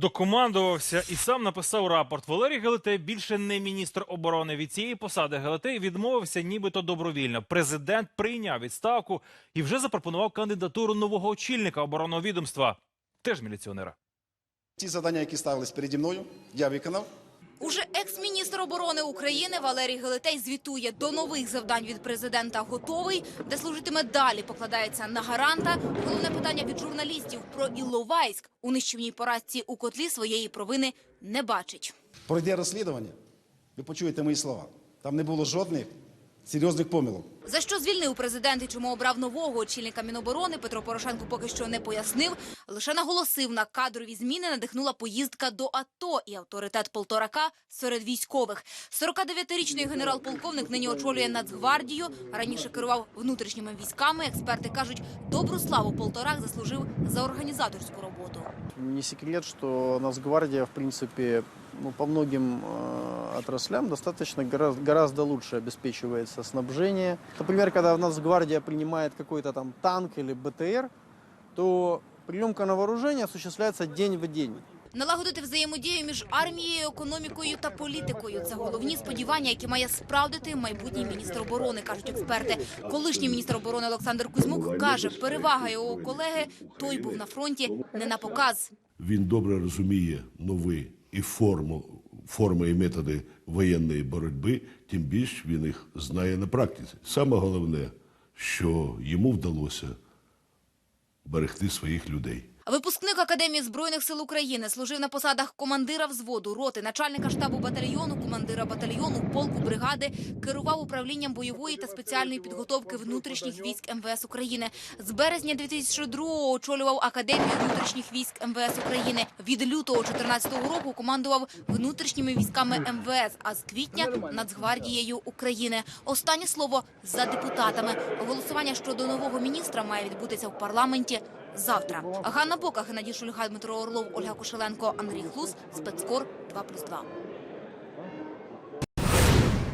Докомандувався і сам написав рапорт. Валерій Гелетей більше не міністр оборони. Від цієї посади Гелетей відмовився, нібито добровільно. Президент прийняв відставку і вже запропонував кандидатуру нового очільника оборонного відомства, теж міліціонера. Ті завдання, які ставились переді мною, я виконав. Уже екс-міністр оборони України Валерій Гелетей звітує до нових завдань від президента готовий, де служитиме далі. Покладається на гаранта. Головне питання від журналістів про Іловайськ у нищівній поразці у котлі своєї провини не бачить. Пройде розслідування, ви почуєте мої слова. Там не було жодних серйозних помилок. За що звільнив президент і чому обрав нового очільника Міноборони, Петро Порошенко поки що не пояснив. Лише наголосив, на кадрові зміни надихнула поїздка до АТО і авторитет Полторака серед військових. 49-річний генерал-полковник нині очолює Нацгвардію. Раніше керував внутрішніми військами. Експерти кажуть, добру славу Полторак заслужив за організаторську роботу. Не секрет, что Нацгвардия, в принципе, ну, по многим э, отраслям достаточно гораздо, гораздо лучше обеспечивается снабжение. Например, когда Нацгвардия принимает какой-то там танк или БТР, то приемка на вооружение осуществляется день в день. Налагодити взаємодію між армією, економікою та політикою це головні сподівання, які має справдити майбутній міністр оборони, кажуть експерти. Колишній міністр оборони Олександр Кузьмук каже, перевага його колеги той був на фронті не на показ. Він добре розуміє нові і форму, форми і методи воєнної боротьби, тим більш він їх знає на практиці. Саме головне, що йому вдалося берегти своїх людей. Випускник Академії збройних сил України служив на посадах командира взводу, роти, начальника штабу батальйону, командира батальйону, полку бригади, керував управлінням бойової та спеціальної підготовки внутрішніх військ МВС України. З березня 2002-го очолював Академію внутрішніх військ МВС України. Від лютого 2014 року командував внутрішніми військами МВС, а з квітня Нацгвардією України. Останнє слово за депутатами. Голосування щодо нового міністра має відбутися в парламенті завтра. Ганна Бока, Геннадій Шульга, Дмитро Орлов, Ольга Кошеленко, Андрій Хлус, спецкор 2+,2.